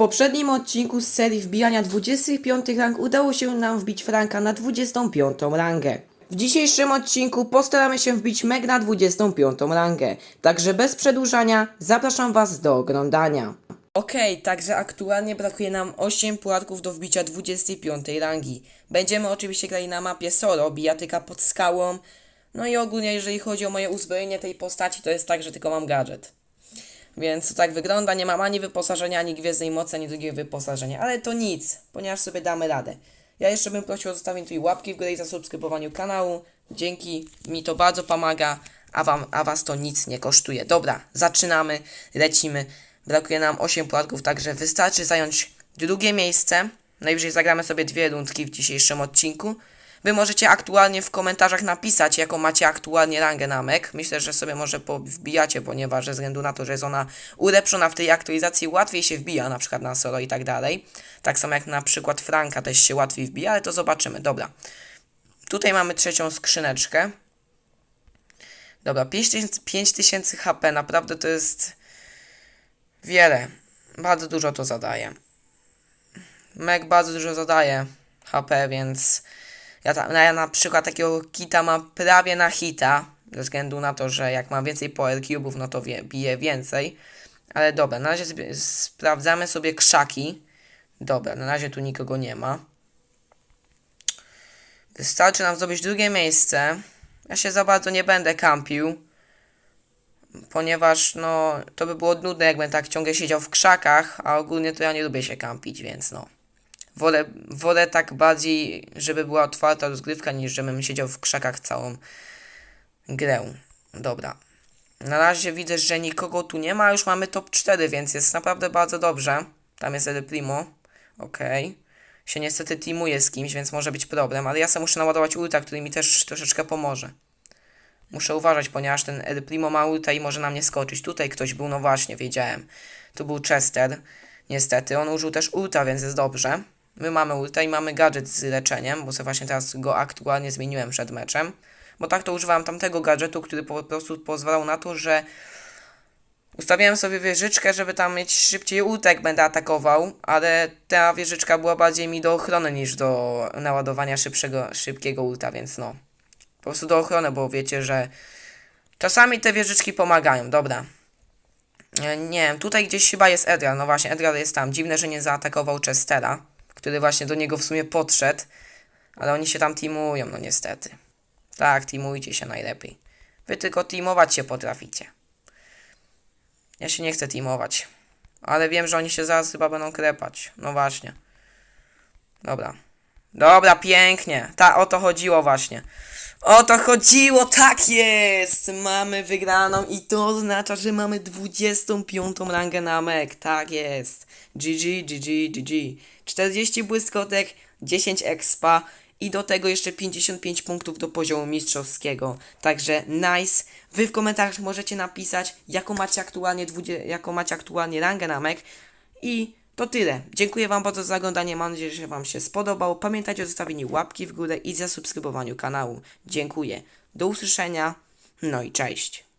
poprzednim odcinku z serii wbijania 25 rang udało się nam wbić Franka na 25 rangę. W dzisiejszym odcinku postaramy się wbić Meg na 25 rangę, także bez przedłużania zapraszam Was do oglądania. Okej, także aktualnie brakuje nam 8 pułatków do wbicia 25 rangi. Będziemy oczywiście grali na mapie solo, bijatyka pod skałą. No i ogólnie jeżeli chodzi o moje uzbrojenie tej postaci, to jest tak, że tylko mam gadżet. Więc to tak wygląda, nie mam ani wyposażenia, ani gwiezdnej mocy, ani drugiego wyposażenia. Ale to nic, ponieważ sobie damy radę. Ja jeszcze bym prosił o zostawienie tutaj łapki w górę i zasubskrybowaniu kanału. Dzięki, mi to bardzo pomaga, a, wam, a was to nic nie kosztuje. Dobra, zaczynamy, lecimy. Brakuje nam 8 płatków, także wystarczy zająć drugie miejsce. Najwyżej zagramy sobie dwie rundki w dzisiejszym odcinku. Wy możecie aktualnie w komentarzach napisać, jaką macie aktualnie rangę na Mek. Myślę, że sobie może wbijacie, ponieważ ze względu na to, że jest ona ulepszona w tej aktualizacji, łatwiej się wbija, na przykład na solo i tak dalej. Tak samo jak na przykład Franka też się łatwiej wbija, ale to zobaczymy. Dobra. Tutaj mamy trzecią skrzyneczkę. Dobra, 5000 5000 HP, naprawdę to jest wiele. Bardzo dużo to zadaje. Meg bardzo dużo zadaje HP, więc ja, ta, ja na przykład takiego kita mam prawie na hita, ze względu na to, że jak mam więcej power no to wie, bije więcej. Ale dobra, na razie sobie, sprawdzamy sobie krzaki. Dobra, na razie tu nikogo nie ma. Wystarczy nam zdobyć drugie miejsce. Ja się za bardzo nie będę kampił. Ponieważ no to by było nudne, jakbym tak ciągle siedział w krzakach, a ogólnie to ja nie lubię się kampić, więc no. Wolę, wolę tak bardziej, żeby była otwarta rozgrywka, niż żebym siedział w krzakach całą grę. Dobra. Na razie widzę, że nikogo tu nie ma, już mamy top 4, więc jest naprawdę bardzo dobrze. Tam jest El Primo. Okej. Okay. Się niestety teamuje z kimś, więc może być problem, ale ja sobie muszę naładować ulta, który mi też troszeczkę pomoże. Muszę uważać, ponieważ ten El Primo ma ulta i może na mnie skoczyć. Tutaj ktoś był, no właśnie, wiedziałem. Tu był Chester. Niestety, on użył też ulta, więc jest dobrze. My mamy ulta i mamy gadżet z leczeniem, bo sobie właśnie teraz go aktualnie zmieniłem przed meczem. Bo tak to używałem tamtego gadżetu, który po prostu pozwalał na to, że ustawiałem sobie wieżyczkę, żeby tam mieć szybciej jak będę atakował, ale ta wieżyczka była bardziej mi do ochrony niż do naładowania szybszego, szybkiego ulta, więc no. Po prostu do ochrony, bo wiecie, że czasami te wieżyczki pomagają. Dobra. E, Nie wiem, tutaj gdzieś chyba jest Edgar. No właśnie, Edgar jest tam. Dziwne, że nie zaatakował Chestera, który właśnie do niego w sumie podszedł. Ale oni się tam teamują, no niestety. Tak, teamujcie się najlepiej. Wy tylko teamować się potraficie. Ja się nie chcę teamować. Ale wiem, że oni się zaraz chyba będą krepać. No właśnie. Dobra. Dobra, pięknie. Ta, o to chodziło właśnie. O to chodziło, tak jest! Mamy wygraną i to oznacza, że mamy 25 rangę na MEK, tak jest. GG, GG, GG. 40 błyskotek, 10 expa i do tego jeszcze 55 punktów do poziomu mistrzowskiego. Także nice. Wy w komentarzach możecie napisać, jaką macie aktualnie, 20, jaką macie aktualnie rangę na MEK i to tyle. Dziękuję Wam bardzo za oglądanie. Mam nadzieję, że Wam się spodobał. Pamiętajcie o zostawieniu łapki w górę i zasubskrybowaniu kanału. Dziękuję. Do usłyszenia. No i cześć.